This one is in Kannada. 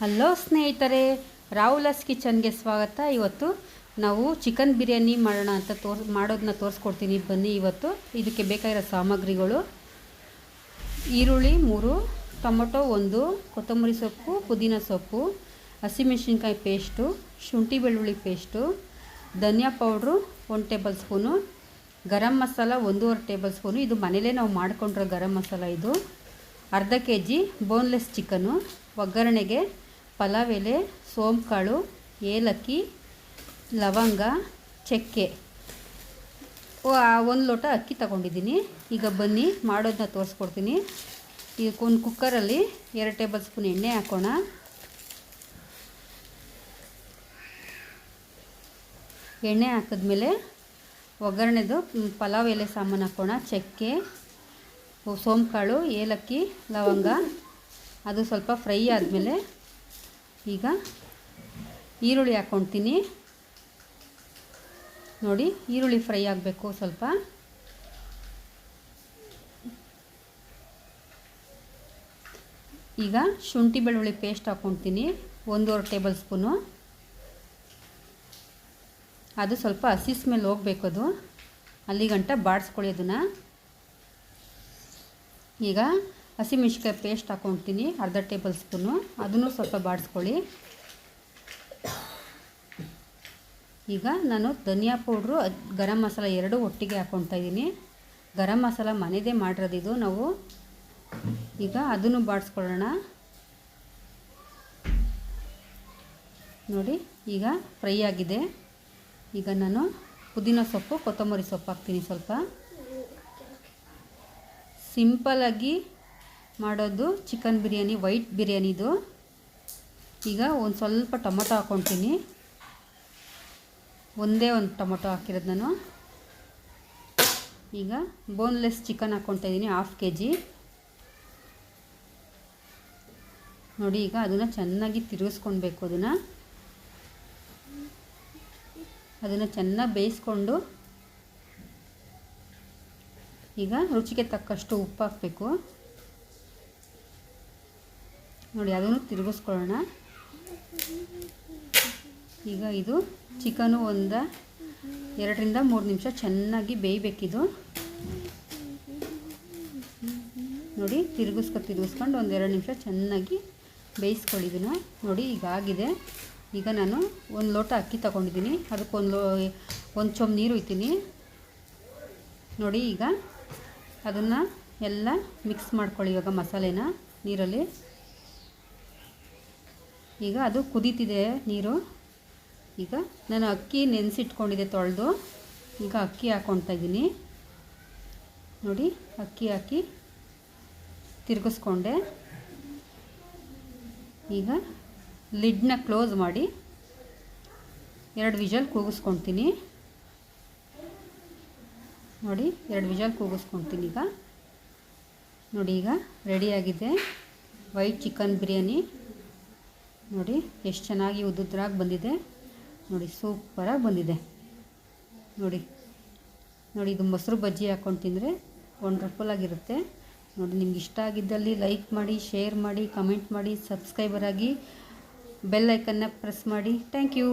ಹಲೋ ಸ್ನೇಹಿತರೆ ರಾಹುಲಸ್ ಕಿಚನ್ಗೆ ಸ್ವಾಗತ. ಇವತ್ತು ನಾವು ಚಿಕನ್ ಬಿರಿಯಾನಿ ಮಾಡೋಣ ಅಂತ ತೋರ್ ಮಾಡೋದನ್ನ ತೋರಿಸ್ಕೊಡ್ತೀನಿ. ಬನ್ನಿ ಇವತ್ತು. ಇದಕ್ಕೆ ಬೇಕಾಗಿರೋ ಸಾಮಗ್ರಿಗಳು. ಈರುಳ್ಳಿ ಮೂರು, ಟೊಮೊಟೊ ಒಂದು, ಕೊತ್ತಂಬರಿ ಸೊಪ್ಪು, ಪುದೀನ ಸೊಪ್ಪು ಹಸಿಮೆಣಸಿನ್ಕಾಯಿ ಪೇಸ್ಟು, ಶುಂಠಿ ಬೆಳ್ಳುಳ್ಳಿ ಪೇಸ್ಟು, ಧನಿಯಾ ಪೌಡ್ರು ಒಂದು ಟೇಬಲ್ ಸ್ಪೂನು, ಗರಂ ಮಸಾಲ ಒಂದೂವರೆ ಟೇಬಲ್ ಸ್ಪೂನು. ಇದು ಮನೇಲೇ ನಾವು ಮಾಡ್ಕೊಂಡಿರೋ ಗರಂ ಮಸಾಲ ಇದು. ಅರ್ಧ ಕೆ ಜಿ ಬೋನ್ಲೆಸ್ ಚಿಕನು, ಒಗ್ಗರಣೆಗೆ ಪಲಾವ್ ಎಲೆ ಸೋಂಕಾಳು, ಏಲಕ್ಕಿ, ಲವಂಗ, ಚಕ್ಕೆ. ಒಂದು ಲೋಟ ಅಕ್ಕಿ ತಗೊಂಡಿದ್ದೀನಿ. ಈಗ ಬನ್ನಿ ಮಾಡೋದನ್ನ ತೋರಿಸ್ಕೊಡ್ತೀನಿ. ಒಂದು ಕುಕ್ಕರಲ್ಲಿ ಎರಡು ಟೇಬಲ್ ಸ್ಪೂನ್ ಎಣ್ಣೆ ಹಾಕೋಣ. ಎಣ್ಣೆ ಹಾಕಿದ್ಮೇಲೆ ಒಗ್ಗರಣೆದು ಪಲಾವ್ ಎಲೆ ಸಾಮಾನು ಹಾಕೋಣ. ಚಕ್ಕೆ, ಸೋಂಕಾಳು, ಏಲಕ್ಕಿ, ಲವಂಗ. ಅದು ಸ್ವಲ್ಪ ಫ್ರೈ ಆದಮೇಲೆ ಈಗ ಈರುಳ್ಳಿ ಹಾಕ್ಕೊಳ್ತೀನಿ ನೋಡಿ, ಈರುಳ್ಳಿ ಫ್ರೈ ಆಗಬೇಕು ಸ್ವಲ್ಪ. ಈಗ ಶುಂಠಿ ಬೆಳ್ಳುಳ್ಳಿ ಪೇಸ್ಟ್ ಹಾಕ್ಕೊಳ್ತೀನಿ ಒಂದೂವರೆ ಟೇಬಲ್ ಸ್ಪೂನು. ಅದು ಸ್ವಲ್ಪ ಹಸಿ ಸ್ಮೆಲ್ ಹೋಗ್ಬೇಕು ಅದು. ಅಲ್ಲಿಗಂಟ ಬಾಡಿಸ್ಕೊಳ್ಳಿ ಅದನ್ನು. ಈಗ ಹಸಿಮೆಣ್ಸಿಕಾಯಿ ಪೇಸ್ಟ್ ಹಾಕ್ಕೊಳ್ತೀನಿ ಅರ್ಧ ಟೇಬಲ್ ಸ್ಪೂನು ಅದನ್ನು ಸ್ವಲ್ಪ ಬಾಡಿಸ್ಕೊಳ್ಳಿ. ಈಗ ನಾನು ಧನಿಯಾ ಪೌಡ್ರು ಗರಂ ಮಸಾಲ ಎರಡು ಒಟ್ಟಿಗೆ ಹಾಕ್ಕೊಳ್ತಾ ಇದ್ದೀನಿ. ಗರಂ ಮಸಾಲ ಮನೆಯದೇ ಮಾಡಿರೋದಿದು ನಾವು ಈಗ ಅದನ್ನು ಬಾಡಿಸ್ಕೊಳ್ಳೋಣ. ನೋಡಿ, ಈಗ ಫ್ರೈ ಆಗಿದೆ. ಈಗ ನಾನು ಪುದೀನ ಸೊಪ್ಪು, ಕೊತ್ತಂಬರಿ ಸೊಪ್ಪು ಹಾಕ್ತೀನಿ ಸ್ವಲ್ಪ. ಸಿಂಪಲಾಗಿ ಮಾಡೋದು ಚಿಕನ್ ಬಿರಿಯಾನಿ, ವೈಟ್ ಬಿರಿಯಾನಿದು. ಈಗ ಒಂದು ಸ್ವಲ್ಪ ಟೊಮೊಟೊ ಹಾಕ್ಕೊತೀನಿ ಒಂದೇ ಒಂದು ಟೊಮೊಟೊ ಹಾಕಿರೋದು ನಾನು. ಈಗ ಬೋನ್ಲೆಸ್ ಚಿಕನ್ ಹಾಕ್ಕೊತಾಯಿದ್ದೀನಿ ಹಾಫ್ ಕೆ ಜಿ ನೋಡಿ, ಈಗ ಅದನ್ನು ಚೆನ್ನಾಗಿ ತಿರುಗಿಸ್ಕೊಳ್ಬೇಕು ಅದನ್ನು. ಅದನ್ನು ಚೆನ್ನಾಗಿ ಬೇಯಿಸ್ಕೊಂಡು ಈಗ ರುಚಿಗೆ ತಕ್ಕಷ್ಟು ಉಪ್ಪು ಹಾಕಬೇಕು. ನೋಡಿ, ಅದನ್ನು ತಿರುಗಿಸ್ಕೊಳ್ಳೋಣ. ಈಗ ಇದು ಚಿಕನು ಒಂದು, ಎರಡರಿಂದ ಮೂರು ನಿಮಿಷ ಚೆನ್ನಾಗಿ ಬೇಯಬೇಕಿದು. ನೋಡಿ, ತಿರುಗಿಸ್ಕೊ, ತಿರುಗಿಸ್ಕೊಂಡು ಒಂದು ಎರಡು ನಿಮಿಷ ಚೆನ್ನಾಗಿ ಬೇಯಿಸ್ಕೊಳ್ಳಿ ಇದನ್ನು. ನೋಡಿ, ಈಗ ಆಗಿದೆ. ಈಗ ನಾನು ಒಂದು ಲೋಟ ಅಕ್ಕಿ ತಗೊಂಡಿದ್ದೀನಿ. ಅದಕ್ಕೊಂದು ಲೋ, ಒಂದು ಚೊಂಬು ನೀರು ಇತ್ತೀನಿ ನೋಡಿ, ಈಗ ಅದನ್ನು ಎಲ್ಲ ಮಿಕ್ಸ್ ಮಾಡ್ಕೊಳ್ಳಿ ಇವಾಗ ಮಸಾಲೆನ ನೀರಲ್ಲಿ. ಈಗ ಅದು ಕುದೀತಿದೆ ನೀರು. ಈಗ ನಾನು ಅಕ್ಕಿ ನೆನೆಸಿಟ್ಕೊಂಡಿದ್ದೆ ತೊಳೆದು. ಈಗ ಅಕ್ಕಿ ಹಾಕ್ಕೊಳ್ತಾ ಇದ್ದೀನಿ. ನೋಡಿ, ಅಕ್ಕಿ ಹಾಕಿ ತಿರುಗಿಸ್ಕೊಂಡೆ. ಈಗ ಲಿಡ್ನ ಕ್ಲೋಸ್ ಮಾಡಿ ಎರಡು ವಿಜಲ್ ಕೂಗಿಸ್ಕೊತೀನಿ. ನೋಡಿ, ಎರಡು ವಿಜಲ್ ಕೂಗಿಸ್ಕೊತೀನಿ ಈಗ. ನೋಡಿ, ಈಗ ರೆಡಿಯಾಗಿದೆ ವೈಟ್ ಚಿಕನ್ ಬಿರಿಯಾನಿ. ನೋಡಿ, ಎಷ್ಟು ಚೆನ್ನಾಗಿ ಉದ್ದುದ್ರಾಗಿ ಬಂದಿದೆ. ನೋಡಿ, ಸೂಪರಾಗಿ ಬಂದಿದೆ. ನೋಡಿ ನೋಡಿ, ಇದು ಮೊಸರು ಬಜ್ಜಿ ಹಾಕ್ಕೊಂಡು ತಿಂದರೆ ವಂಡರ್ಫುಲ್ ಆಗಿರುತ್ತೆ. ನೋಡಿ, ನಿಮ್ಗೆ ಇಷ್ಟ ಆಗಿದ್ದಲ್ಲಿ ಲೈಕ್ ಮಾಡಿ ಶೇರ್ ಮಾಡಿ ಕಮೆಂಟ್ ಮಾಡಿ ಸಬ್ಸ್ಕ್ರೈಬರ್ ಆಗಿ ಬೆಲ್ ಐಕನ್ನ ಪ್ರೆಸ್ ಮಾಡಿ. Thank you